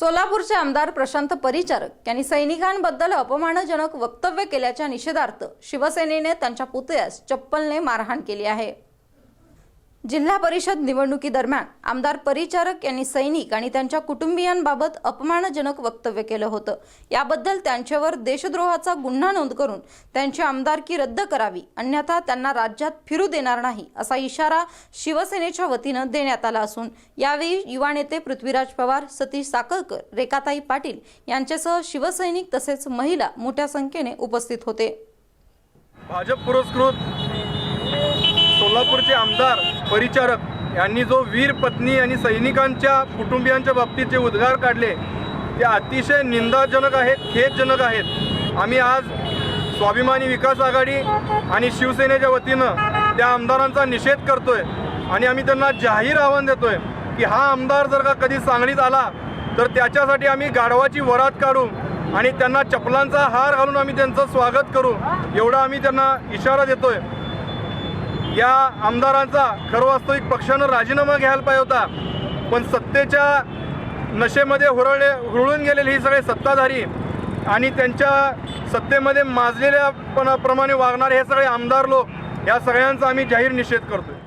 सोलापूरचे आमदार प्रशांत परिचारक यांनी सैनिकांबद्दल अपमानजनक वक्तव्य केल्याच्या निषेधार्थ शिवसेनेने त्यांच्या पुतळ्यास चप्पलने मारहाण केली आहे. जिल्हा परिषद निवडणुकीदरम्यान आमदार परिचारक यांनी सैनिक आणि त्यांच्या कुटुंबियांबाबत अपमानजनक वक्तव्य केलं होतं. याबद्दल त्यांच्यावर देशद्रोहाचा गुन्हा नोंद करून त्यांची आमदारकी रद्द करावी अन्यथा त्यांना राज्यात फिरू देणार नाही असा इशारा शिवसेनेच्या वतीनं देण्यात आला असून यावेळी युवा नेते पृथ्वीराज पवार सतीश साकळकर रेखाताई पाटील यांच्यासह शिवसैनिक तसेच महिला मोठ्या संख्येने उपस्थित होते. भाजप पुरस्कृत सोलापूरचे आमदार परिचारक यांनी जो वीर पत्नी आणि सैनिकांच्या कुटुंबियांच्या बाबतीत जे उद्गार काढले ते अतिशय निंदाजनक आहेत खेदजनक आहेत. आम्ही आज स्वाभिमानी विकास आघाडी आणि शिवसेनेच्या वतीनं त्या आमदारांचा निषेध करतोय आणि आम्ही त्यांना जाहीर आव्हान देतोय की हा आमदार जर का कधी सांगलीत आला तर त्याच्यासाठी आम्ही गाढवाची वरात काढू आणि त्यांना चपलांचा हार घालून आम्ही त्यांचं स्वागत करू एवढा आम्ही त्यांना इशारा देतोय. या आमदारांचा खरं वास्तविक पक्षानं राजीनामा घ्यायला पाहिजे होता. पण सत्तेच्या नशेमध्ये हुरळले हुरळून गेलेले ही सगळे सत्ताधारी आणि त्यांच्या सत्तेमध्ये माजलेल्या पण प्रमाणे वागणारे हे सगळे आमदार लोक या सगळ्यांचा आम्ही जाहीर निषेध करतोय.